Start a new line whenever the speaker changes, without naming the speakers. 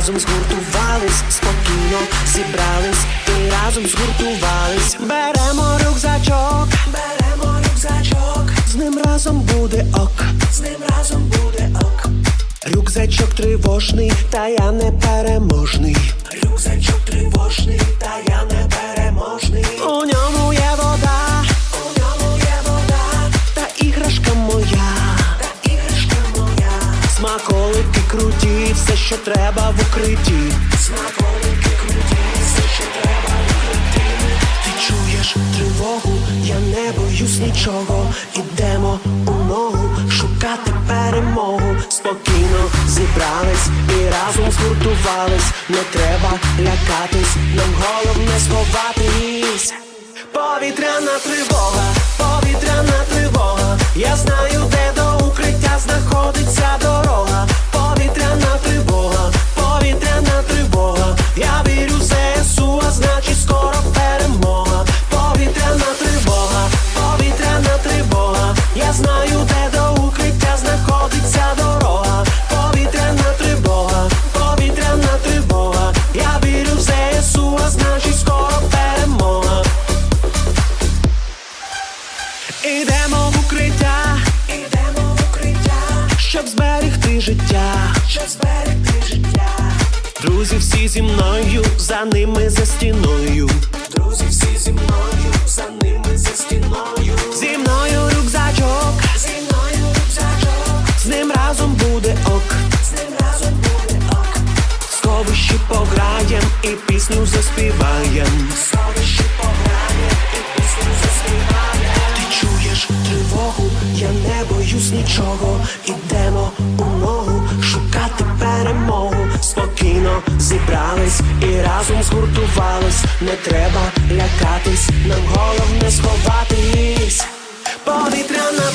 разом згуртувались. Спокійно зібрались і разом згуртувались. Беремо рюкзачок, Рюкзачок тривожний, та я не переможний. Рюкзачок тривожний, та я не переможний. У ньому є вода, у ньому є вода, та іграшка моя, та іграшка моя. Смаколики круті, все, що треба в укритті. Смаколики круті, все, що треба в укритті. Ти чуєш тривогу, я не боюсь нічого. Ідемо у шукати перемогу. Спокійно зібрались і разом згуртувались. Не треба лякатись, Ідемо в укриття, ідемо в укриття, щоб зберегти життя, щоб зберегти життя. Друзі, всі зі мною, за ними за стіною. Друзі, всі зі мною, за ними за стіною. Зі мною рюкзачок, зі мною рюкзачок. З ним разом буде ок, з ним разом буде ок. В Сховищі пограєм і пісню заспіваєм. В Сховищі чого ідемо у ногу шукати перемогу, спокійно зібрались і разом згуртувались, не треба лякатись, нам головне сховатись, повітряна.